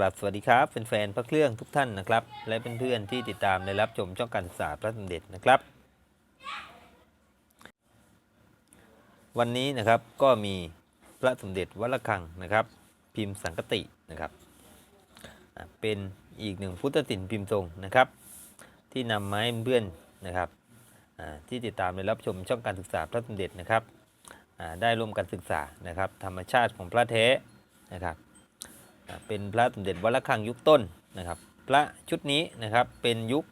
กราบสวัสดีครับแฟนๆพระเครื่องทุกท่านนะครับ และเพื่อนๆที่ติดตามและรับชมช่องการศึกษาพระสมเด็จนะครับ วันนี้นะครับก็มีพระสมเด็จวัดระฆังนะครับ พิมพ์สังกตินะครับ เป็นอีกหนึ่งพุทธศิลป์พิมพ์ทรงนะครับ ที่นำมาให้เพื่อนๆนะครับที่ติดตามและรับชมช่องการศึกษาพระสมเด็จนะครับได้ร่วมกันศึกษานะครับ ธรรมชาติของพระแท้นะครับ เป็นพระสมเด็จวัดระฆังยุคต้นนะครับ พระชุดนี้นะครับเป็นยุค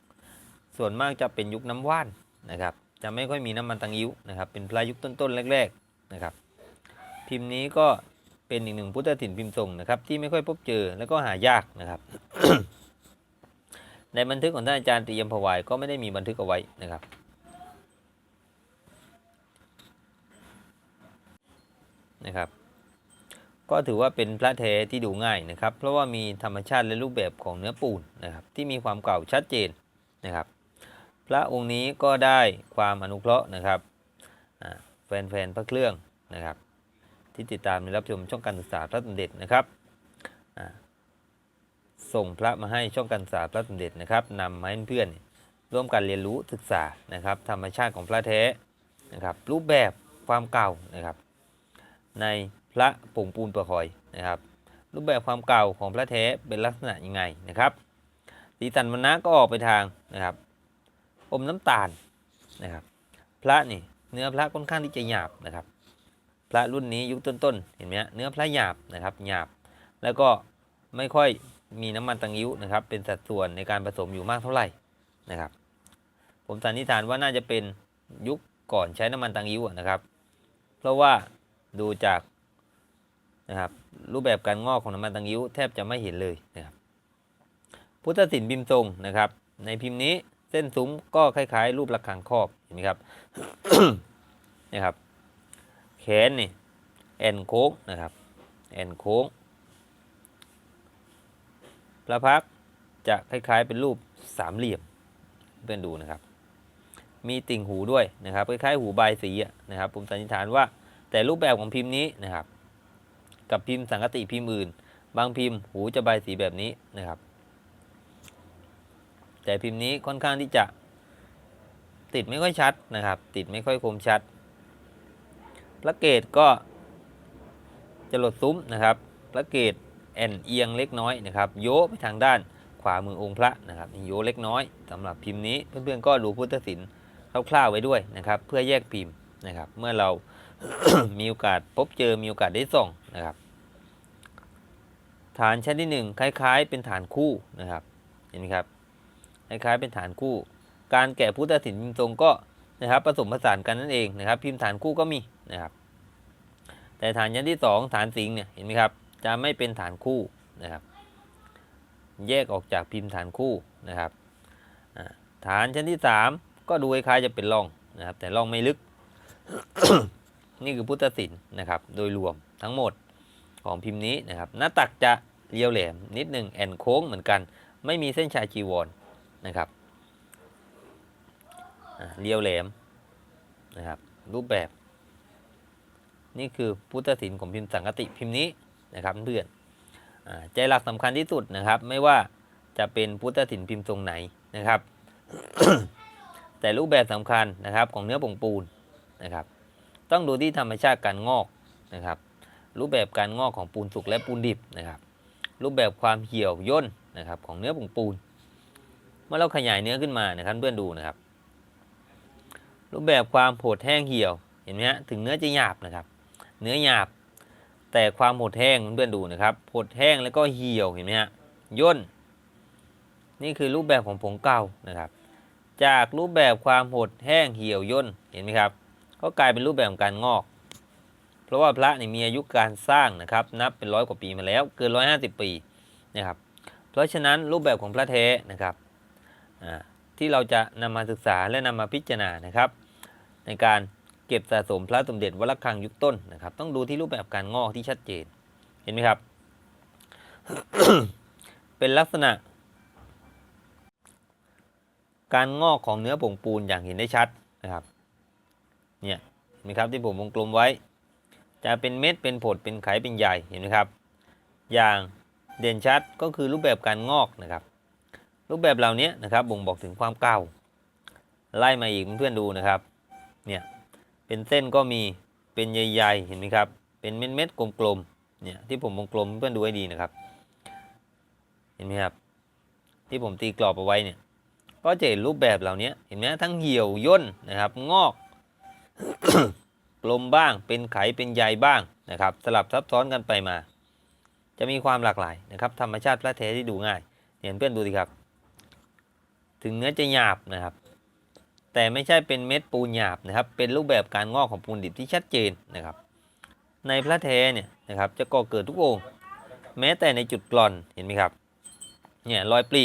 ส่วนมากจะเป็นยุคน้ำว่านนะครับ จะไม่ค่อยมีน้ำมันตังยิ้วนะครับ เป็นพระยุคต้นๆแรก ๆนะครับ พิมพ์นี้ก็เป็นอีกหนึ่งพุทธศิลป์พิมพ์ทรงนะครับ ที่ไม่ค่อยพบเจอแล้วก็หายากนะครับ ในบันทึกของท่านอาจารย์ตรียมพวายก็ไม่ได้มีบันทึกเอาไว้นะครับนะครับ ก็ถือว่าเป็นพระแท้ที่ดูง่ายนะครับ เพราะว่ามีธรรมชาติและรูปแบบของเนื้อปูนนะครับที่มีความเก่าชัดเจนนะครับ พระองค์นี้ก็ได้ความอนุเคราะห์นะครับแฟนๆพระเครื่องนะครับ ที่ติดตามและรับชมช่องการศึกษาพระสมเด็จนะครับส่งพระมาให้ช่องการศึกษาพระสมเด็จนะครับนำมาให้เพื่อนร่วมกันเรียนรู้ศึกษานะครับ ธรรมชาติของพระแท้นะครับ รูปแบบความเก่านะครับ ใน พระผงปูนประคอยนะครับ รูปแบบความเก่าของพระแท้เป็นลักษณะยังไงนะครับสีสันวรรณะก็ออกไปทางนะครับ อมน้ำตาลนะครับ พระนี่เนื้อพระค่อนข้างที่จะหยาบนะครับ พระรุ่นนี้ยุคต้นๆเห็นไหมเนื้อพระหยาบนะครับหยาบ แล้วก็ไม่ค่อยมีน้ำมันตังยิ้วนะครับ เป็นสัดส่วนในการผสมอยู่มากเท่าไหร่นะครับ ผมสันนิษฐานว่าน่าจะเป็นยุคก่อนใช้น้ำมันตังยิ้วนะครับ เพราะว่าดูจาก นะครับรูปแบบการงอกของน้ำมันตังยิ้วแทบจะไม่เห็นเลยนะครับพุทธศิลป์พิมพ์ทรงนะครับ ในพิมพ์นี้เส้นซุ้มก็คล้ายๆ รูประฆังครอบเห็นไหมครับนะครับ แขนนี่แอนโค้งนะครับแอนโค้งพระพักจะคล้ายๆเป็นรูปสามเหลี่ยมเพื่อนดูนะครับ มีติ่งหูด้วยนะครับคล้ายๆหูบายสีนะครับผมสันนิษฐานว่าแต่รูปแบบของพิมพ์นี้นะครับ กับพิมพ์สังกติพิมพ์อื่น บางพิมพ์หูจะใบสีแบบนี้นะครับ แต่พิมพ์นี้ค่อนข้างที่จะ ติดไม่ค่อยชัดนะครับ ติดไม่ค่อยคมชัดระเกตก็จะหลดซุ้มนะครับระเกตแอนเอียงเล็กน้อยนะครับ โยไปทางด้านขวามือองค์พระนะครับโยเล็กน้อยสำหรับพิมพ์นี้เพื่อนๆก็ดูพุทธศิลป์คร่าวๆไว้ด้วยนะครับ เพื่อแยกพิมพ์นะครับ เมื่อเรามีโอกาสพบเจอมีโอกาสได้ส่อง นะครับฐานชั้นที่หนึ่งคล้ายๆ เป็นฐานคู่นะครับเห็นไหมครับคล้ายๆเป็นฐานคู่ การแกะพุทธศิลป์พิมพ์ทรงก็นะครับผสมผสานกันนั่นเองนะครับ พิมพ์ฐานคู่ก็มีนะครับ แต่ฐานชั้นที่สองฐานสิงเนี่ยเห็นไหมครับจะไม่เป็นฐานคู่นะครับ แยกออกจากพิมพ์ฐานคู่นะครับฐานชั้นที่สามก็ดูคล้ายๆจะเป็นร่องนะครับ แต่ร่องไม่ลึก นี่คือพุทธศิลป์นะครับ โดยรวมทั้งหมด ของพิมพ์นี้นะครับ หน้าตักจะเรียวแหลมนิดหนึ่งแอนโค้งเหมือนกัน ไม่มีเส้นชายจีวรนะครับเรียวแหลมนะครับ รูปแบบ นี่คือพุทธศิลป์ของพิมพ์สังกติพิมพ์นี้นะครับเพื่อนอใจหลักสำคัญที่สุดนะครับ ไม่ว่าจะเป็นพุทธศิลป์พิมพ์ทรงไหนนะครับ แต่รูปแบบสำคัญนะครับของเนื้อผงปูนนะครับ ต้องดูที่ธรรมชาติการงอกนะครับ รูปแบบการงอกของปูนสุกและปูนดิบนะครับ รูปแบบความเหี่ยวย่นนะครับของเนื้อผงปูน เมื่อเราขยายเนื้อขึ้นมานะครับเพื่อนดูนะครับ รูปแบบความโหดแห้งเหี่ยวเห็นไหมฮะถึงเนื้อจะหยาบนะครับ เนื้อหยาบ แต่ความโหดแห้งเพื่อนดูนะครับโหดแห้งแล้วก็เหี่ยวเห็นไหมฮะย่น นี่คือรูปแบบของผงเก่านะครับ จากรูปแบบความหดแห้งเหี่ยวย่นเห็นไหมครับ ก็กลายเป็นรูปแบบการงอก เพราะว่าพระนี่มีอายุการสร้างนะครับ นับเป็นร้อยกว่าปีมาแล้ว เกินร้อยห้าสิบปีนะครับ เพราะฉะนั้นรูปแบบของพระแท้นะครับที่เราจะนำมาศึกษาและนำมาพิจารณานะครับ ในการเก็บสะสมพระสมเด็จวัดระฆังยุคต้นนะครับ ต้องดูที่รูปแบบการงอกที่ชัดเจนเห็นไหมครับ เป็นลักษณะ การงอกของเนื้อผงปูนอย่างเห็นได้ชัดนะครับ เนี่ยเห็นไหมครับที่ผมวงกลมไว้ จะเป็นเม็ดเป็นผดเป็นไขเป็นใหญ่เห็นไหมครับ อย่างเด่นชัดก็คือรูปแบบการงอกนะครับ รูปแบบเหล่านี้นะครับบ่งบอกถึงความเก่า ไล่มาอีกเพื่อนๆดูนะครับเนี่ยเป็นเส้นก็มีเป็นใหญ่ๆเห็นไหมครับ เป็นเม็ดๆกลมๆเนี่ยที่ผมวงกลมเพื่อนๆดูให้ดีนะครับ เห็นไหมครับ ที่ผมตีกรอบเอาไว้เนี่ยก็จะเห็นรูปแบบเหล่านี้เห็นไหมทั้งเหี่ยวย่นนะครับ งอก ลมบ้าง เป็นไขเป็นใยบ้างนะครับ สลับซับซ้อนกันไปมา จะมีความหลากหลายนะครับ ธรรมชาติพระแท้ที่ดูง่ายเห็นเพื่อนดูสิครับ ถึงเนื้อจะหยาบนะครับ แต่ไม่ใช่เป็นเม็ดปูนหยาบนะครับ เป็นรูปแบบการงอกของปูนดิบที่ชัดเจนนะครับ ในพระแท้เนี่ยนะครับ จะก่อเกิดทุกองค์ แม้แต่ในจุดกร่อนเห็นไหมครับเนี่ยรอยปลี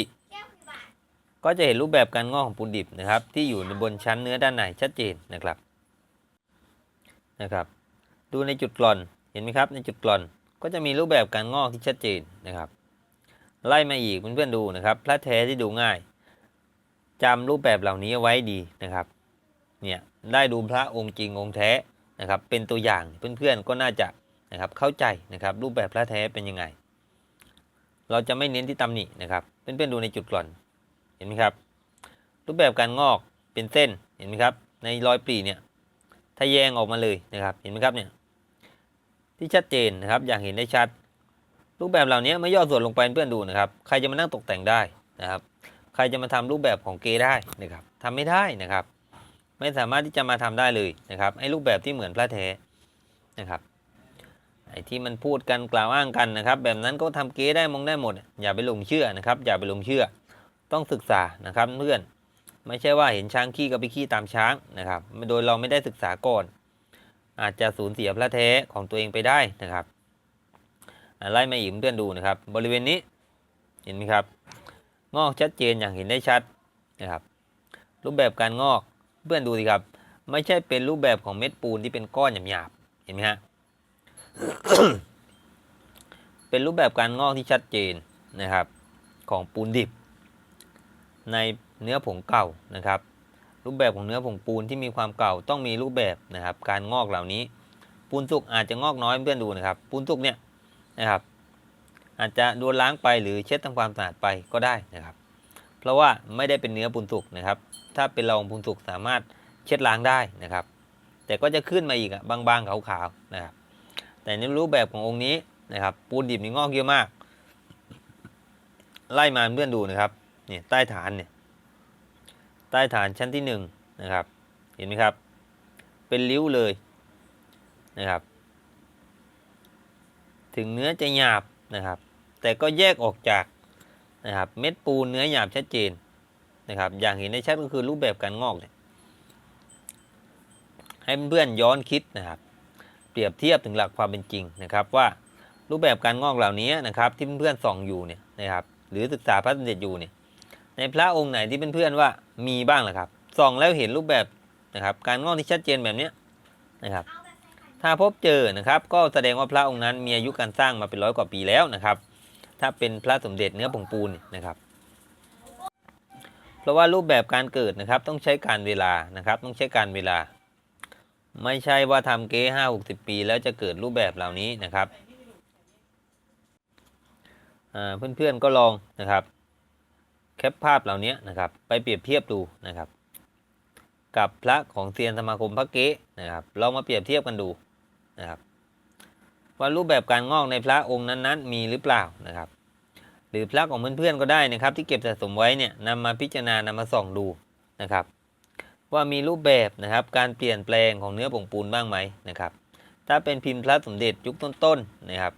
ก็จะเห็นรูปแบบการงอกของปูนดิบนะครับ ที่อยู่ในบนชั้นเนื้อด้านในชัดเจนนะครับ นะครับ ดูในจุดกร่อนเห็นไหมครับในจุดกร่อนก็จะมีรูปแบบการงอกที่ชัดเจนนะครับ ไล่มาอีกเพื่อนๆดูนะครับพระแท้ที่ดูง่ายจำรูปแบบเหล่านี้ไว้ดีนะครับเนี่ยได้ดูพระองค์จริงองค์แท้นะครับ เป็นตัวอย่างเพื่อนๆก็น่าจะนะครับเข้าใจนะครับรูปแบบพระแท้เป็นยังไง เราจะไม่เน้นที่ตำหนินะครับเพื่อนๆดูในจุดกร่อนเห็นไหมครับ รูปแบบการงอกเป็นเส้นเห็นไหมครับ ในรอยปรีเนี่ย ถ้าแยงออกมาเลยนะครับ เห็นไหมครับเนี่ยที่ชัดเจนนะครับ อย่างเห็นได้ชัด รูปแบบเหล่านี้ไม่ย่อส่วนลงไปเพื่อนดูนะครับ ใครจะมานั่งตกแต่งได้นะครับ ใครจะมาทำรูปแบบของเกได้นะครับทำไม่ได้นะครับ ไม่สามารถที่จะมาทำได้เลยนะครับไอ้รูปแบบที่เหมือนพระแท้นะครับไอ้ที่มันพูดกันกล่าวอ้างกันนะครับ แบบนั้นก็ทำเกได้มองได้หมด อย่าไปหลงเชื่อนะครับ อย่าไปหลงเชื่อ ต้องศึกษานะครับเพื่อน ไม่ใช่ว่าเห็นช้างขี้ก็ไปขี้ตามช้างนะครับ โดยเราไม่ได้ศึกษาก่อน อาจจะสูญเสียพระแท้ของตัวเองไปได้นะครับไล่มาอีกเพื่อนดูนะครับ บริเวณนี้เห็นไหมครับ งอกชัดเจนอย่างเห็นได้ชัดนะครับ รูปแบบการงอกเพื่อนดูสิครับ ไม่ใช่เป็นรูปแบบของเม็ดปูนที่เป็นก้อนหยาบๆเห็นไหมฮะเป็นรูปแบบการงอกที่ชัดเจนนะครับ ของปูนดิบ ใน เนื้อผงเก่านะครับ รูปแบบของเนื้อผงปูนที่มีความเก่าต้องมีรูปแบบนะครับ การงอกเหล่านี้ ปูนสุกอาจจะงอกน้อยเพื่อนดูนะครับ ปูนสุกเนี่ยนะครับ อาจจะโดนล้างไปหรือเช็ดทำความสะอาดไปก็ได้นะครับ เพราะว่าไม่ได้เป็นเนื้อปูนสุกนะครับ ถ้าเป็นรองปูนสุกสามารถเช็ดล้างได้นะครับ แต่ก็จะขึ้นมาอีกอะบางๆขาวๆนะครับ แต่ในรูปแบบขององค์นี้นะครับ ปูนดิบนี่งอกเยอะมาก ไล่มาเพื่อนดูนะครับเนี่ยใต้ฐานเนี่ย ใต้ฐานชั้นที่หนึ่งนะครับ เห็นไหมครับ เป็นริ้วเลยนะครับ ถึงเนื้อจะหยาบนะครับ แต่ก็แยกออกจากนะครับเม็ดปูนเนื้อหยาบชัดเจนนะครับ อย่างเห็นได้ชัดก็คือรูปแบบการงอกเนี่ยให้เพื่อนๆย้อนคิดนะครับ เปรียบเทียบถึงหลักความเป็นจริงนะครับ ว่ารูปแบบการงอกเหล่านี้นะครับ ที่เพื่อนๆส่องอยู่เนี่ยนะครับ หรือศึกษาพระสมเด็จอยู่เนี่ย ในพระองค์ไหนที่เป็นเพื่อนว่ามีบ้างล่ะครับส่องแล้วเห็นรูปแบบนะครับ การงอกที่ชัดเจนแบบนี้นะครับ ถ้าพบเจอนะครับ ก็แสดงว่าพระองค์นั้นมีอายุการสร้างมาเป็นร้อยกว่าปีแล้วนะครับ ถ้าเป็นพระสมเด็จเนื้อผงปูนนะครับ เพราะว่ารูปแบบการเกิดนะครับ ต้องใช้การเวลานะครับ ต้องใช้การเวลา ไม่ใช่ว่าทำเก๊ห้าหกสิบปี แล้วจะเกิดรูปแบบเหล่านี้นะครับอ่าเพื่อนๆก็ลองนะครับ แคปภาพเหล่านี้นะครับ ไปเปรียบเทียบดูนะครับ กับพระของเซียนสมาคมพระเก๊นะครับลองมาเปรียบเทียบกันดูนะครับ ว่ารูปแบบการงอกในพระองค์นั้นๆ มีหรือเปล่านะครับ หรือพระของเพื่อนๆก็ได้นะครับ ที่เก็บสะสมไว้เนี่ยนำมาพิจารณานำมาส่องดูนะครับ ว่ามีรูปแบบนะครับการเปลี่ยนแปลงของเนื้อผงปูนบ้างไหมนะครับ ถ้าเป็นพิมพ์พระสมเด็จยุคต้นๆนะครับ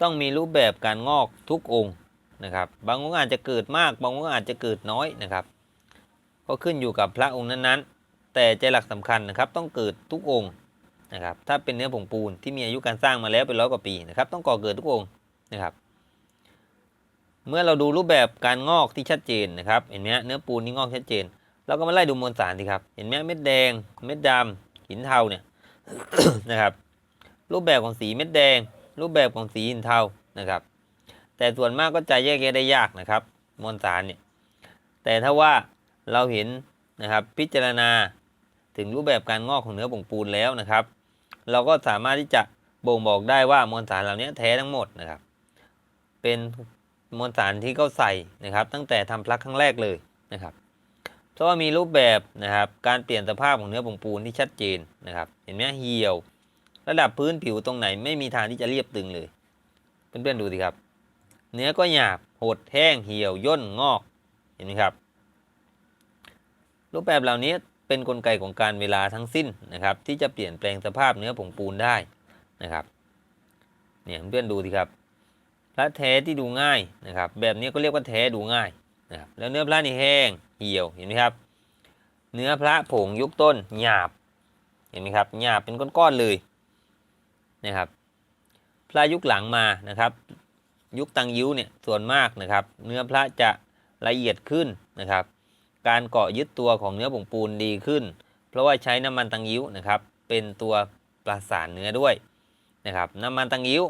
ต้องมีรูปแบบการงอกทุกองค์ นะครับ บางองค์อาจจะเกิดมาก บางองค์อาจจะเกิดน้อยนะครับ ก็ขึ้นอยู่กับพระองค์นั้นๆ แต่ใจหลักสำคัญนะครับ ต้องเกิดทุกองค์นะครับ ถ้าเป็นเนื้อผงปูนที่มีอายุการสร้างมาแล้วเป็นร้อยกว่าปีนะครับ ต้องก่อเกิดทุกองค์นะครับ เมื่อเราดูรูปแบบการงอกที่ชัดเจนนะครับ เห็นไหมเนื้อปูนที่งอกชัดเจน เราก็มาไล่ดูมวลสารสิครับ เห็นไหมเม็ดแดง เม็ดดำหินเทาเนี่ยนะครับ รูปแบบของสีเม็ดแดง รูปแบบของสีหินเทานะครับ แต่ส่วนมากก็จะแยกแยะได้ยากนะครับมวลสารเนี่ยแต่ถ้าว่าเราเห็นนะครับพิจารณาถึงรูปแบบการงอกของเนื้อผงปูนแล้วนะครับ เราก็สามารถที่จะบ่งบอกได้ว่ามวลสารเหล่านี้แท้ทั้งหมดนะครับ เป็นมวลสารที่เขาใส่นะครับ ตั้งแต่ทำพลักครั้งแรกเลยนะครับเพราะว่ามีรูปแบบนะครับการเปลี่ยนสภาพของเนื้อผงปูนที่ชัดเจนนะครับ เห็นไหมเหี่ยว ระดับพื้นผิวตรงไหนไม่มีทางที่จะเรียบตึงเลย เพื่อนๆดูสิครับ เนื้อก็หยาบหดแห้งเหี่ยวย่นงอกเห็นไหมครับ รูปแบบเหล่านี้เป็นนกลไกของการเวลาทั้งสิ้นนะครับ ที่จะเปลี่ยนแปลงสภาพเนื้อผงปูนได้นะครับเนี่ยเพื่อนดูสิครับพระแท้ที่ดูง่ายนะครับ แบบนี้ก็เรียกว่าแท้ดูง่ายนะครับแล้วเนื้อพระนี่แห้งเหี่ยวเห็นไหมครับ เนื้อพระผงยุคต้นหยาบเห็นไหมครับหยาบเป็นก้อนๆเลยนะครับพระยุคหลังมานะครับ ยุคตังยิ้วเนี่ยส่วนมากนะครับ เนื้อพระจะละเอียดขึ้นนะครับ การเกาะยึดตัวของเนื้อผงปูนดีขึ้น เพราะว่าใช้น้ำมันตังยิ้วนะครับ เป็นตัวประสานเนื้อด้วยนะครับ น้ำมันตังยิ้ว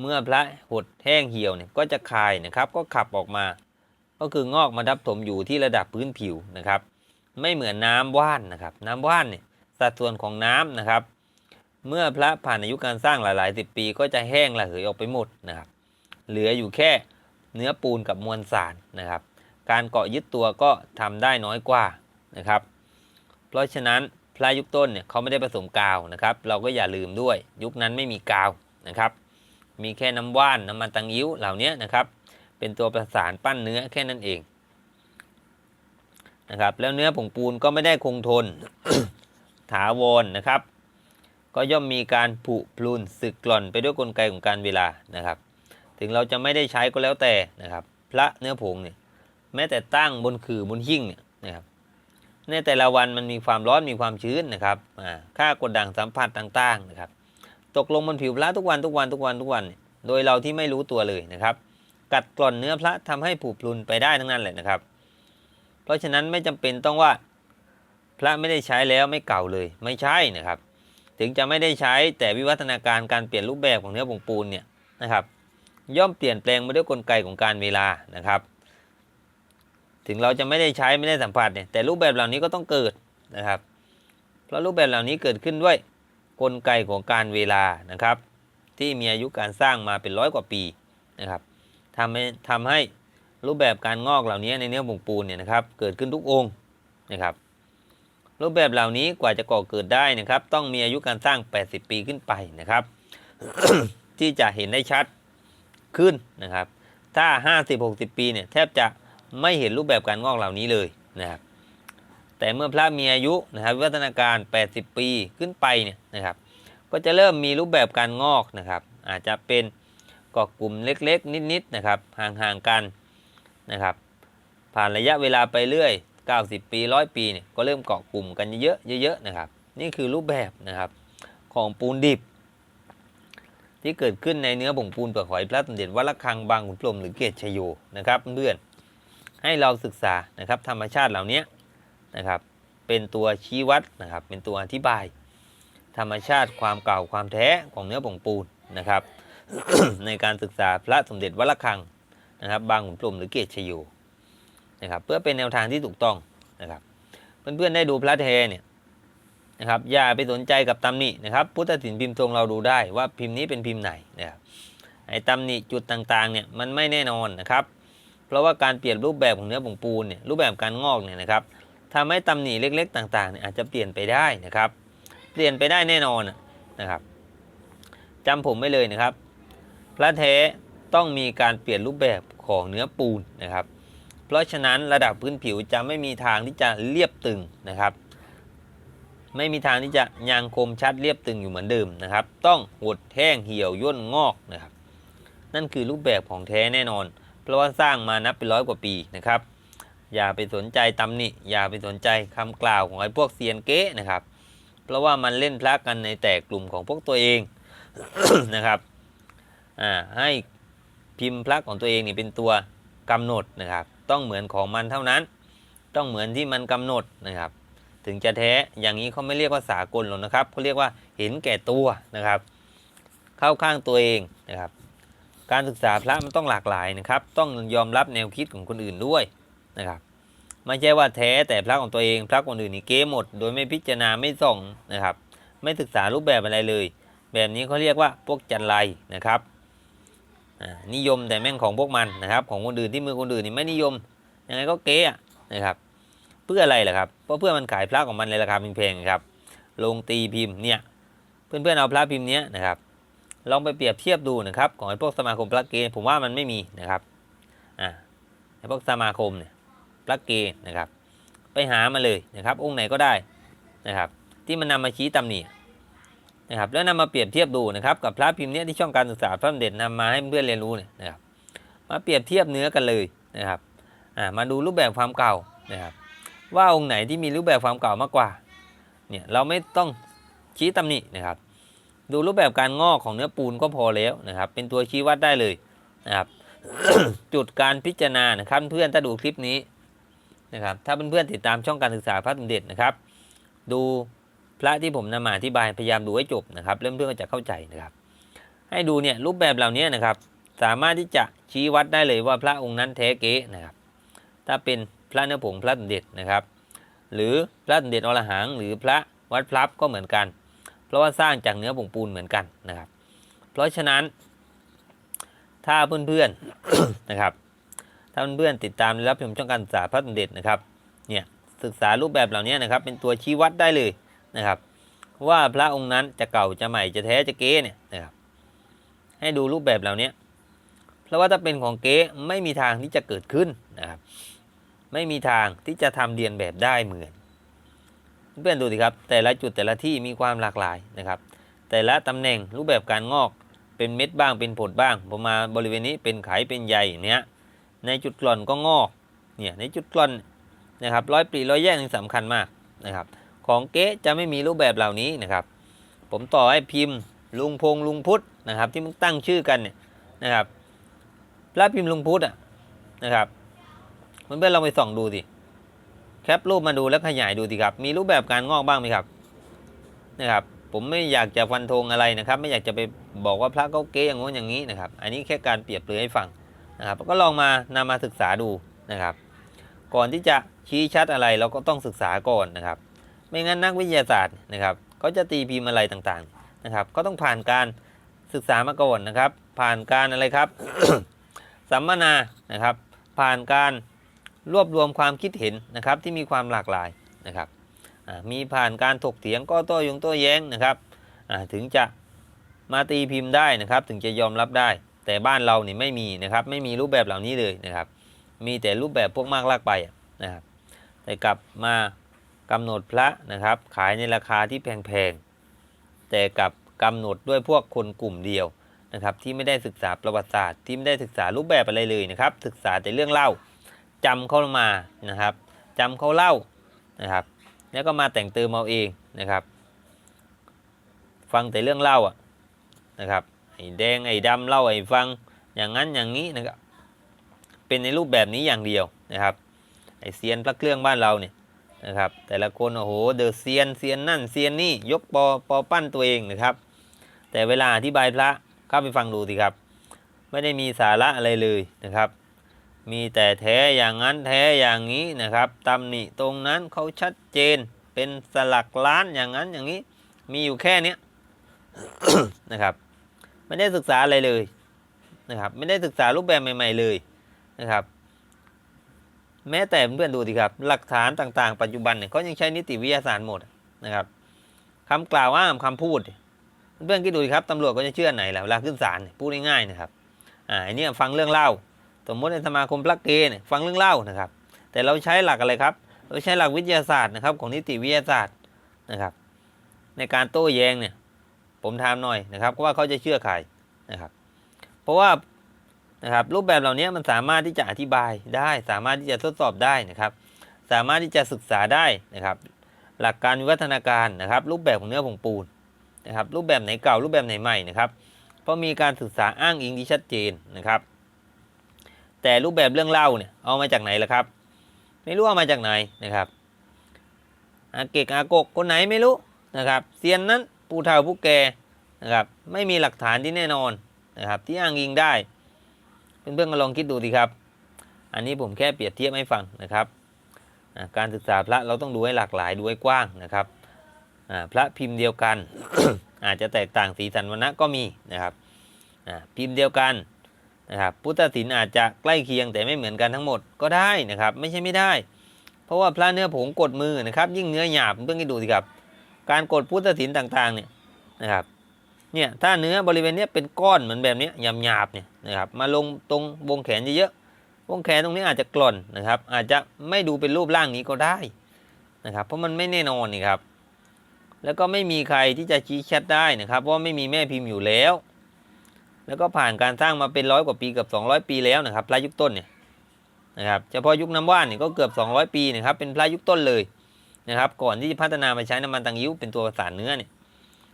เมื่อพระหดแห้งเหี่ยวเนี่ยก็จะคายนะครับ ก็ขับออกมา ก็คืองอกมาดับถมอยู่ที่ระดับพื้นผิวนะครับ ไม่เหมือนน้ำว่านนะครับ น้ำว่านเนี่ยสัดส่วนของน้ำนะครับ เมื่อพระผ่านอายุการสร้างหลายๆสิบปี ก็จะแห้งระเหยออกไปหมดนะครับ เหลืออยู่แค่เนื้อปูนกับมวลสารนะครับ การเกาะยึดตัวก็ทำได้น้อยกว่านะครับ เพราะฉะนั้นพระยุคต้นเนี่ยเขาไม่ได้ผสมกาวนะครับ เราก็อย่าลืมด้วยยุคนั้นไม่มีกาวนะครับ มีแค่น้ำว่านน้ำมันตังยิ้วเหล่านี้นะครับ เป็นตัวประสานปั้นเนื้อแค่นั้นเองนะครับ แล้วเนื้อผงปูนก็ไม่ได้คงทนถาวรนะครับ ก็ย่อมมีการผุพลุนสึกกร่อนไปด้วยกลไกของการเวลานะครับ ถึงเราจะไม่ได้ใช้ก็แล้วแต่นะครับ พระเนื้อผงเนี่ยแม้แต่ตั้งบนคือบนหิ้งเนี่ยนะครับในแต่ละวันมันมีความร้อนมีความชื้นนะครับอ่าค่ากดดันสัมผัสต่างๆนะครับ ตกลงบนผิวพระทุกวันทุกวันทุกวันทุกวัน โดยเราที่ไม่รู้ตัวเลยนะครับ กัดกร่อนเนื้อพระทำให้ผุพลุนไปได้ทั้งนั้นแหละนะครับ เพราะฉะนั้นไม่จำเป็นต้องว่าพระไม่ได้ใช้แล้วไม่เก่าเลยไม่ใช่นะครับ ถึงจะไม่ได้ใช้แต่วิวัฒนาการการเปลี่ยนรูปแบบของเนื้อผงปูนเนี่ยนะครับ ย่อมเปลี่ยนแปลงมาด้วยกลไกของการเวลานะครับ ถึงเราจะไม่ได้ใช้ไม่ได้สัมผัสเนี่ยแต่รูปแบบเหล่านี้ก็ต้องเกิดนะครับ เพราะรูปแบบเหล่านี้เกิดขึ้นด้วยกลไกของการเวลานะครับ ที่มีอายุการสร้างมาเป็นร้อยกว่าปีนะครับทำให้ทำให้รูปแบบการงอกเหล่านี้ในเนื้อผงปูนเนี่ยนะครับ เกิดขึ้นทุกองค์นะครับ รูปแบบเหล่านี้กว่าจะก่อเกิดได้นะครับ ต้องมีอายุการสร้าง 80 ปีขึ้นไปนะครับ ที่จะเห็นได้ชัด ขึ้นนะครับ ถ้า 50-60 ปีเนี่ยแทบจะไม่เห็นรูปแบบการงอกเหล่านี้เลยนะครับ แต่เมื่อพระมีอายุนะครับวิวัฒนาการ 80 ปีขึ้นไปเนี่ยนะครับ ก็จะเริ่มมีรูปแบบการงอกนะครับ อาจจะเป็นเกาะกลุ่มเล็กๆ นิดๆนะครับห่างๆกันนะครับผ่านระยะเวลาไปเรื่อย 90 ปี 100 ปีเนี่ยก็เริ่มเกาะกลุ่มกันเยอะๆเยอะๆนะครับ นี่คือรูปแบบนะครับของปูนดิบ ที่เกิดขึ้นในเนื้อผงปูนเปลือกหอยพระสมเด็จวัดระฆังบางขุนพรมหรือเกศชโยนะครับเพื่อนให้เราศึกษานะครับธรรมชาติเหล่านี้นะครับเป็นตัวชี้วัดนะครับเป็นตัวอธิบาย ธรรมชาติความเก่าความแท้ของเนื้อผงปูนนะครับ ในการศึกษาพระสมเด็จวัดระฆังนะครับ บางขุนพรมหรือเกศชโยนะครับเพื่อเป็นแนวทางที่ถูกต้องนะครับ เพื่อนๆได้ดูพระแท้เนี่ย นะครับอย่าไปสนใจกับตำหนินะครับพุทธศิลป์พิมพ์ทรงเราดูได้ว่าพิมพ์นี้เป็นพิมพ์ไหนนะครับไอ้ตำหนิจุดต่างๆเนี่ยมันไม่แน่นอนนะครับเพราะว่าการเปลี่ยนรูปแบบของเนื้อผงปูนเนี่ยรูปแบบการงอกเนี่ยนะครับทำให้ตำหนิเล็กๆ ต่างๆเนี่ยอาจจะเปลี่ยนไปได้นะครับ เปลี่ยนไปได้แน่นอนนะครับจำผมไว้เลยนะครับพระแท้ต้องมีการเปลี่ยนรูปแบบของเนื้อปูนนะครับ เพราะฉะนั้นระดับพื้นผิวจะไม่มีทางที่จะเรียบตึงนะครับ ไม่มีทางที่จะยังคมชัดเรียบตึงอยู่เหมือนเดิมนะครับ ต้องหดแห้งเหี่ยวย่นงอกนะครับ นั่นคือรูปแบบของแท้แน่นอน เพราะว่าสร้างมานับเป็นร้อยกว่าปีนะครับ อย่าไปสนใจตำหนิอย่าไปสนใจคำกล่าวของไอ้พวกเซียนเก๊นะครับ เพราะว่ามันเล่นพระกันในแต่กลุ่มของพวกตัวเองนะครับอ่าให้พิมพ์พระของตัวเองนี่เป็นตัวกำหนดนะครับ ต้องเหมือนของมันเท่านั้น ต้องเหมือนที่มันกำหนดนะครับ ถึงจะแท้อย่างนี้เขาไม่เรียกว่าสากลหรอกนะครับเขาเรียกว่าเห็นแก่ตัวนะครับ เข้าข้างตัวเองนะครับ การศึกษาพระมันต้องหลากหลายนะครับ ต้องยอมรับแนวคิดของคนอื่นด้วยนะครับ ไม่ใช่ว่าแท้แต่พระของตัวเอง พระคนอื่นนี่เก้หมด โดยไม่พิจารณาไม่ส่องนะครับ ไม่ศึกษารูปแบบอะไรเลย แบบนี้เขาเรียกว่าพวกจันไรนะครับนิยมแต่แม่งของพวกมันนะครับ ของคนอื่นที่มือคนอื่นนี่ไม่นิยมยังไงก็เก๊ะนะครับ เพื่ออะไรล่ะครับเพราะเพื่อมันขายพระของมันในราคาแพงๆครับลงตีพิมพ์เนี่ยเพื่อนๆเอาพระพิมพ์เนี้ยนะครับ ลองไปเปรียบเทียบดูนะครับ ของไอ้พวกสมาคมพระเกย์ผมว่ามันไม่มีนะครับอ่าไอ้พวกสมาคมเนี่ยพระเกย์นะครับ ไปหามาเลยนะครับ องค์ไหนก็ได้นะครับ ที่มันนำมาชี้ตำหนินะครับแล้วนำมาเปรียบเทียบดูนะครับกับพระพิมพ์เนี้ยที่ช่องการศึกษาพระเด็จนำมาให้เพื่อนเรียนรู้เนี่ยนะครับ มาเปรียบเทียบเนื้อกันเลยนะครับอ่ามาดูรูปแบบความเก่านะครับ ว่าองค์ไหนที่มีรูปแบบความเก่ามากกว่าเนี่ยเราไม่ต้องชี้ตำหนินะครับ ดูรูปแบบการงอกของเนื้อปูนก็พอแล้วนะครับ เป็นตัวชี้วัดได้เลยนะครับ จุดการพิจารณานะครับเพื่อนถ้าดูคลิปนี้นะครับถ้าเพื่อนๆติดตามช่องการศึกษาพระสมเด็จนะครับ ดูพระที่ผมนำมาอธิบายพยายามดูให้จบนะครับ เริ่มเพื่อนก็จะเข้าใจนะครับ ให้ดูเนี่ยรูปแบบเหล่านี้นะครับ สามารถที่จะชี้วัดได้เลยว่าพระองค์นั้นแท้เก๊นะครับ ถ้าเป็น พระเนื้อผงพระสมเด็จนะครับ หรือพระสมเด็จอรหัง หรือพระวัดพลับก็เหมือนกัน เพราะว่าสร้างจากเนื้อผงปูนเหมือนกันนะครับ เพราะฉะนั้น ถ้าเพื่อนๆนะครับถ้าเพื่อนๆติดตามรับชมช่องการศึกษาพระสมเด็จนะครับเนี่ยศึกษารูปแบบเหล่านี้นะครับ เป็นตัวชี้วัดได้เลยนะครับ ว่าพระองค์นั้นจะเก่าจะใหม่จะแท้จะเก๊เนี่ยนะครับ ให้ดูรูปแบบเหล่านี้เพราะว่าถ้าเป็นของเก๊ไม่มีทางที่จะเกิดขึ้นนะครับ ไม่มีทางที่จะทำเรียนแบบได้เหมือน เพื่อนดูสิครับ แต่ละจุดแต่ละที่มีความหลากหลายนะครับ แต่ละตำแหน่งรูปแบบการงอกเป็นเม็ดบ้างเป็นผดบ้างผมมาบริเวณนี้เป็นไขเป็นใยอย่างเนี้ยในจุดกร่อนก็งอกเนี่ยในจุดกร่อนนะครับร้อยปลีร้อยแยกนี่สำคัญมากนะครับ ของเก๊จะไม่มีรูปแบบเหล่านี้นะครับ ผมต่อให้พิมพ์ลุงพงลุงพุทธนะครับ ที่มึงตั้งชื่อกันเนี่ยนะครับพระพิมพ์ลุงพุทธอะนะครับ เพื่อนๆลองไปส่องดูสิแคปรูปมาดูแล้วขยายดูสิครับ มีรูปแบบการงอกบ้างไหมครับนะครับ ผมไม่อยากจะฟันธงอะไรนะครับ ไม่อยากจะไปบอกว่าพระเขาเก๊อย่างงู้นอย่างนี้นะครับ อันนี้แค่การเปรียบเปรยให้ฟังนะครับ ก็ลองมานำมาศึกษาดูนะครับ ก่อนที่จะชี้ชัดอะไรเราก็ต้องศึกษาก่อนนะครับ ไม่งั้นนักวิทยาศาสตร์นะครับเขาจะตีพิมพ์อะไรต่างๆนะครับ ก็ต้องผ่านการศึกษามาก่อนนะครับ ผ่านการอะไรครับ สัมมนานะครับ ผ่านการ รวบรวมความคิดเห็นนะครับที่มีความหลากหลายนะครับมีผ่านการถกเถียงก็โต้ยงโต้แย้งนะครับถึงจะมาตีพิมพ์ได้นะครับ ถึงจะยอมรับได้ แต่บ้านเรานี่ไม่มีนะครับไม่มีรูปแบบเหล่านี้เลยนะครับ มีแต่รูปแบบพวกมากลากไปนะครับแต่กลับมากำหนดพระนะครับ ขายในราคาที่แพงๆแต่กับกำหนดด้วยพวกคนกลุ่มเดียวนะครับที่ไม่ได้ศึกษาประวัติศาสตร์ที่ไม่ได้ศึกษารูปแบบอะไรเลยนะครับศึกษาแต่เรื่องเล่า จำเข้ามานะครับจำเขาเล่านะครับ แล้วก็มาแต่งเติมเอาเองนะครับ ฟังแต่เรื่องเล่าอะนะครับไอ้แดงไอ้ดำเล่าไอ้ฟังอย่างนั้นอย่างนี้นะครับ เป็นในรูปแบบนี้อย่างเดียวนะครับไอเซียนพระเครื่องบ้านเราเนี่ยนะครับ แต่ละคนโอ้โหเดอะเซียนเซียนนั่นเซียนนี่ยกปอปอปั้นตัวเองนะครับ แต่เวลาอธิบายพระเข้าไปฟังดูสิครับ ไม่ได้มีสาระอะไรเลยนะครับ มีแต่แท้อย่างนั้นแท้อย่างนี้นะครับตำหนิตรงนั้นเขาชัดเจนเป็นสลักล้านอย่างนั้นอย่างนี้ มีอยู่แค่เนี้ยนะครับไม่ได้ศึกษาอะไรเลยนะครับ ไม่ได้ศึกษารูปแบบใหม่ ๆเลยนะครับ แม้แต่เพื่อนดูสิครับ หลักฐานต่างๆ ปัจจุบันเนี่ยเขายังใช้นิติวิทยาศาสตร์หมดนะครับคำกล่าวอ้างคำพูด เพื่อนคิดดูสิครับตำรวจก็จะเชื่อไหนล่ะเวลาขึ้นศาลพูดง่ายๆนะครับอ่าอันนี้ฟังเรื่องเล่า สมมติในสมาคมพระเกย์เนี่ยฟังเรื่องเล่านะครับ แต่เราใช้หลักอะไรครับ เราใช้หลักวิทยาศาสตร์นะครับของนิติวิทยาศาสตร์นะครับ ในการโต้แย้งเนี่ย ผมถามหน่อยนะครับว่าเขาจะเชื่อใครนะครับ เพราะว่านะครับรูปแบบเหล่านี้มันสามารถที่จะอธิบายได้ สามารถที่จะทดสอบได้นะครับ สามารถที่จะศึกษาได้นะครับ หลักการวิวัฒนาการนะครับ รูปแบบของเนื้อผงปูนนะครับ รูปแบบไหนเก่ารูปแบบไหนใหม่นะครับ เพราะมีการศึกษาอ้างอิงที่ชัดเจนนะครับ แต่รูปแบบเรื่องเล่าเนี่ยเอามาจากไหนล่ะครับ ไม่รู้เอามาจากไหนนะครับอาเกกอากกคนไหนไม่รู้นะครับเซียนนั้นผู้เฒ่าผู้แก่นะครับไม่มีหลักฐานที่แน่นอนนะครับที่อ้างอิงได้ เพื่อนๆก็ลองคิดดูดีครับ อันนี้ผมแค่เปรียบเทียบให้ฟังนะครับการศึกษาพระเราต้องดูให้หลากหลายดูให้กว้างนะครับพระพิมพ์เดียวกัน อาจจะแตกต่างสีสันวรรณะก็มีนะครับพิมพ์เดียวกัน นะครับพุทธศิลป์อาจจะใกล้เคียงแต่ไม่เหมือนกันทั้งหมดก็ได้นะครับ ไม่ใช่ไม่ได้ เพราะว่าพระเนื้อผงกดมือนะครับ ยิ่งเนื้อหยาบเพื่อนให้ดูสิครับ การกดพุทธศิลป์ต่างๆเนี่ยนะครับเนี่ยถ้าเนื้อบริเวณเนี้ยเป็นก้อนเหมือนแบบนี้ยหยาบๆเนี่ยนะครับมาลงตรงวงแขนเยอะๆวงแขนตรงนี้อาจจะกล่อนนะครับ อาจจะไม่ดูเป็นรูปร่างนี้ก็ได้นะครับเพราะมันไม่แน่นอนนี่ครับแล้วก็ไม่มีใครที่จะชี้ชัดได้นะครับเพราะว่าไม่มีแม่พิมพ์อยู่แล้ว แล้วก็ผ่านการสร้างมาเป็นร้อยกว่าปีเกับ200 ปีแล้วนะครับ พระยุคต้นเนี่ยนะครับเฉพาะยุคน้ำว่านเนี่ยก็เกือบ 200 ปีนะครับเป็นพระยุคต้นเลยนะครับ ก่อนที่จะพัฒนามาใช้น้ำมันตังยิ้วเป็นตัวประสานเนื้อเนี่ย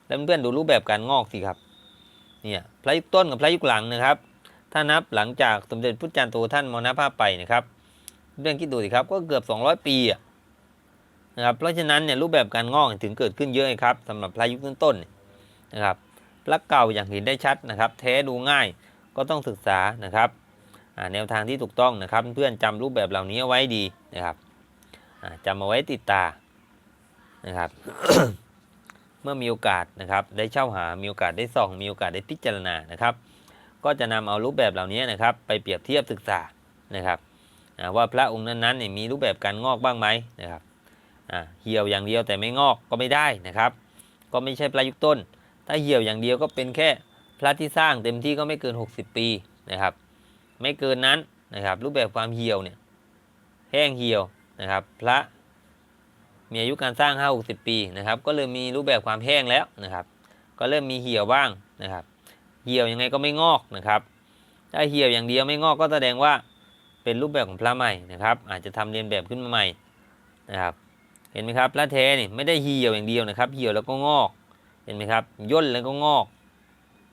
แล้วเพื่อนๆดูรูปแบบการงอกสิครับเนี่ยพระยุคต้นกับพระยุคหลังนะครับ ถ้านับหลังจากสมเด็จพุทธจารย์โตท่านมรณภาพไปนะครับเพื่อนคิดดูสิครับก็เกือบ 200 ปีอะนะครับเพราะฉะนั้นเนี่ยรูปแบบการงอกถึงเกิดขึ้นเยอะครับสำหรับพระยุคต้นๆนนะครับ พระเก่าอย่างเห็นได้ชัดนะครับ แท้ดูง่ายก็ต้องศึกษานะครับแนวทางที่ถูกต้องนะครับเพื่อนจำรูปแบบเหล่านี้เอาไว้ดีนะครับจำเอาไว้ติดตานะครับเมื่อมีโอกาสนะครับ ได้เช่าหา มีโอกาสได้ส่อง มีโอกาสได้พิจารณานะครับ ก็จะนำเอารูปแบบเหล่านี้นะครับ ไปเปรียบเทียบศึกษานะครับว่าพระองค์นั้นๆเนี่ยมีรูปแบบการงอกบ้างไหมนะครับเหี่ยวอย่างเดียวแต่ไม่งอกก็ไม่ได้นะครับ ก็ไม่ใช่พระยุคต้น ถ้าเหี่ยวอย่างเดียวก็เป็นแค่พระที่สร้างเต็มที่ก็ไม่เกิน 60 ปีนะครับ ไม่เกินนั้นนะครับ รูปแบบความเหี่ยวเนี่ยแห้งเหี่ยวนะครับ พระมีอายุการสร้าง 5 60 ปีนะครับ ก็เริ่มมีรูปแบบความแห้งแล้วนะครับ ก็เริ่มมีเหี่ยวบ้างนะครับ เหี่ยวยังไงก็ไม่งอกนะครับถ้าเหี่ยวอย่างเดียวไม่งอกก็แสดงว่าเป็นรูปแบบของพระใหม่นะครับ อาจจะทำเรียนแบบขึ้นมาใหม่นะครับ เห็นไหมครับพระแท้นี่ไม่ได้เหี่ยวอย่างเดียวนะครับ เหี่ยวแล้วก็งอก ห็นไหมครับย่นแล้วก็งอก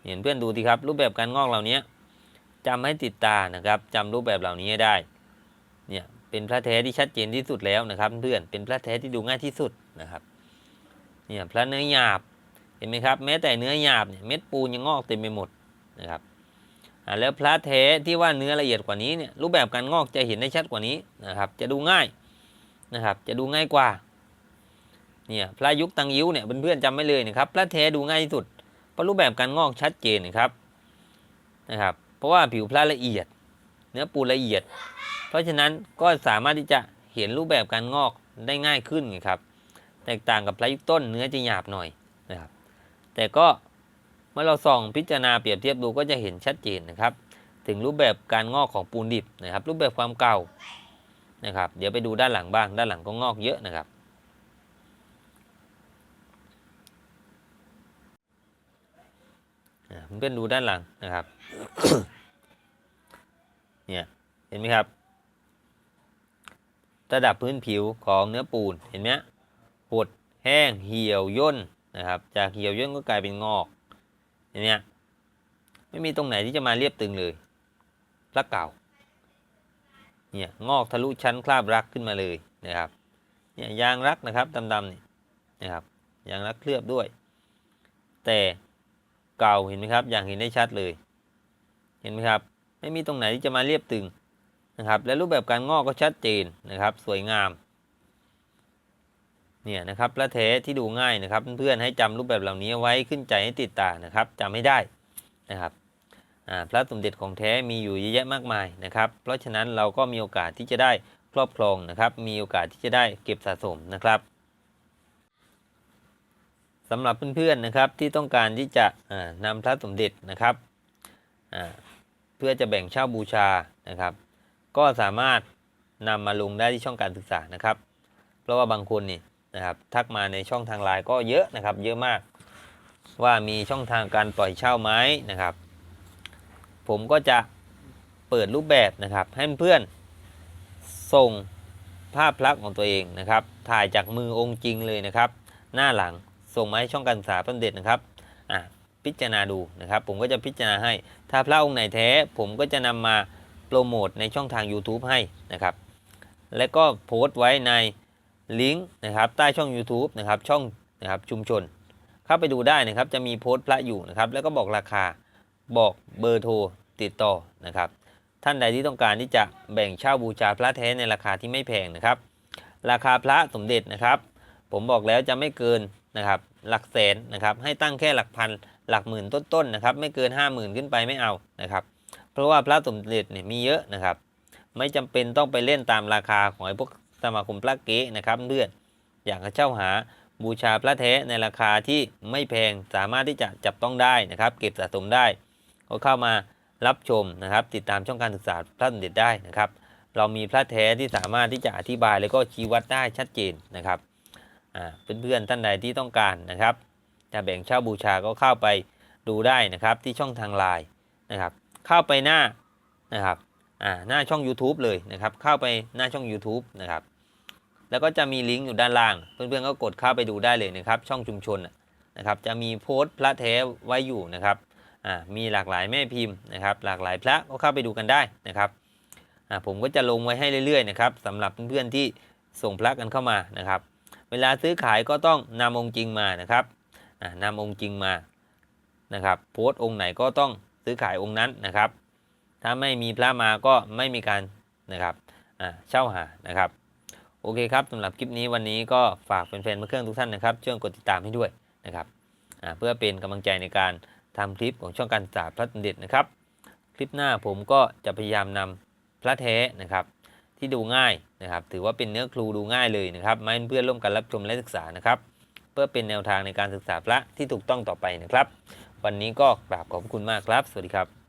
เห็นเพื่อนดูดีครับรูปแบบการงอกเหล่านี้จำให้ติดตานะครับจำรูปแบบเหล่านี้ได้เนี่ยเป็นพระแท้ที่ชัดเจนที่สุดแล้วนะครับ เพื่อนเป็นพระแท้ที่ดูง่ายที่สุดนะครับเนี่ยพระเนื้อหยาบเห็นไหมครับ แม้แต่เนื้อหยาบเนี่ยเม็ดปูนยังงอกเต็มไปหมดนะครับอ่าแล้วพระแท้ที่ว่าเนื้อละเอียดกว่านี้เนี่ยรูปแบบการงอกจะเห็นได้ชัดกว่านี้นะครับ จะดูง่ายนะครับ จะดูง่ายกว่า เนี่ยพระยุคตังยิ้วเนี่ยเพื่อนๆจำไม่เลยนะครับ พระแท้ดูง่ายที่สุด เพราะรูปแบบการงอกชัดเจนนะครับนะครับ เพราะว่าผิวพระละเอียด เนื้อปูละเอียด เพราะฉะนั้นก็สามารถที่จะเห็นรูปแบบการงอกได้ง่ายขึ้นไงครับ แตกต่างกับพระยุคต้นเนื้อจะหยาบหน่อยนะครับ แต่ก็เมื่อเราส่องพิจารณาเปรียบเทียบดูก็จะเห็นชัดเจนนะครับ ถึงรูปแบบการงอกของปูนดิบนะครับ รูปแบบความเก่านะครับ เดี๋ยวไปดูด้านหลังบ้าง ด้านหลังก็งอกเยอะนะครับ อ่า เพื่อนดูด้านหลังนะครับ เนี่ย เห็นไหมครับ ระดับพื้นผิวของเนื้อปูน เห็นไหมหดแห้งเหี่ยวย่นนะครับ จากเหี่ยวย่นก็กลายเป็นงอก เห็นไหมไม่มีตรงไหนที่จะมาเรียบตึงเลยพระเก่า เนี่ยงอกทะลุชั้นคราบรักขึ้นมาเลยนะครับ เนี่ยยางรักนะครับดำๆนี่นะครับยางรักเคลือบด้วย แต่ เก่าเห็นไหมครับ อย่างเห็นได้ชัดเลย เห็นไหมครับ ไม่มีตรงไหนที่จะมาเรียบตึงนะครับ และรูปแบบการงอกก็ชัดเจนนะครับ สวยงาม เนี่ยนะครับพระแท้ที่ดูง่ายนะครับ เพื่อนๆให้จำรูปแบบเหล่านี้ไว้ขึ้นใจให้ติดตานะครับจำให้ได้นะครับพระสมเด็จของแท้มีอยู่เยอะแยะมากมายนะครับ เพราะฉะนั้นเราก็มีโอกาสที่จะได้ครอบครองนะครับ มีโอกาสที่จะได้เก็บสะสมนะครับ สำหรับเพื่อนๆนะครับที่ต้องการที่จะนำพระสมเด็จนะครับเพื่อจะแบ่งเช่าบูชานะครับ ก็สามารถนำมาลงได้ที่ช่องการศึกษานะครับ เพราะว่าบางคนนี่นะครับทักมาในช่องทางไลน์ก็เยอะนะครับ เยอะมาก ว่ามีช่องทางการปล่อยเช่าไหมนะครับ ผมก็จะเปิดรูปแบบนะครับ ให้เพื่อนส่งภาพลักษณ์ของตัวเองนะครับ ถ่ายจากมือองค์จริงเลยนะครับ หน้าหลัง ส่งมาให้ช่องการศึกษาต้นเด็ดนะครับอะพิจารณาดูนะครับ ผมก็จะพิจารณาให้ ถ้าพระองค์ไหนแท้ ผมก็จะนำมาโปรโมทในช่องทาง YouTube ให้นะครับ และก็โพสต์ไว้ในลิงก์นะครับใต้ช่อง YouTube นะครับช่องนะครับชุมชน เข้าไปดูได้นะครับจะมีโพสต์พระอยู่นะครับ แล้วก็บอกราคาบอกเบอร์โทรติดต่อนะครับ ท่านใดที่ต้องการที่จะแบ่งเช่าบูชาพระแท้ในราคาที่ไม่แพงนะครับ ราคาพระสมเด็จนะครับ ผมบอกแล้วจะไม่เกิน นะครับหลักแสนนะครับให้ตั้งแค่หลักพันหลักหมื่นต้นๆนะครับไม่เกิน 5 0,000 ขึ้นไปไม่เอานะครับเพราะว่าพระสมเด็จเนี่ยมีเยอะนะครับไม่จำเป็นต้องไปเล่นตามราคาของไอ้พวกสมาคมพระเก๊นะครับเพื่อนอยากจะเช่าหาบูชาพระแท้ในราคาที่ไม่แพงสามารถที่จะจับต้องได้นะครับ เก็บสะสมได้ก็เข้ามารับชมนะครับ ติดตามช่องการศึกษาพระสมเด็จได้นะครับ เรามีพระแท้ที่สามารถที่จะอธิบายแล้วก็ชี้วัดได้ชัดเจนนะครับ เพื่อนๆท่านใดที่ต้องการนะครับ จะแบ่งเช่าบูชาก็เข้าไปดูได้นะครับที่ช่องทางไลน์นะครับ เข้าไปหน้านะครับหน้าช่อง YouTube เลยนะครับ เข้าไปหน้าช่อง YouTube นะครับ แล้วก็จะมีลิงก์อยู่ด้านล่าง เพื่อนๆก็กดเข้าไปดูได้เลยนะครับ ช่องชุมชนนะครับ จะมีโพสต์พระแท้ไว้อยู่นะครับมีหลากหลายแม่พิมพ์นะครับ หลากหลายพระก็เข้าไปดูกันได้นะครับผมก็จะลงไว้ให้เรื่อยๆนะครับสำหรับเพื่อนๆที่ส่งพระกันเข้ามานะครับ เวลาซื้อขายก็ต้องนำองค์จริงมานะครับอ่านำองค์จริงมานะครับโพสต์องค์ไหนก็ต้องซื้อขายองค์นั้นนะครับ ถ้าไม่มีพระมาก็ไม่มีการนะครับเช่าหานะครับโอเคครับสำหรับคลิปนี้วันนี้ก็ฝากแฟนๆมาเครื่องทุกท่านนะครับช่วยกดติดตามให้ด้วยนะครับเพื่อเป็นกำลังใจในการทำคลิปของช่องการศึกษาพระสมเด็จนะครับ คลิปหน้าผมก็จะพยายามนำพระแท้นะครับ ที่ดูง่าย นะครับถือว่าเป็นเนื้อครูดูง่ายเลยนะครับมาเพื่อนร่วมกันรับชมและศึกษานะครับ เพื่อเป็นแนวทางในการศึกษาพระที่ถูกต้องต่อไปนะครับ วันนี้ก็กราบขอบคุณมากครับ สวัสดีครับ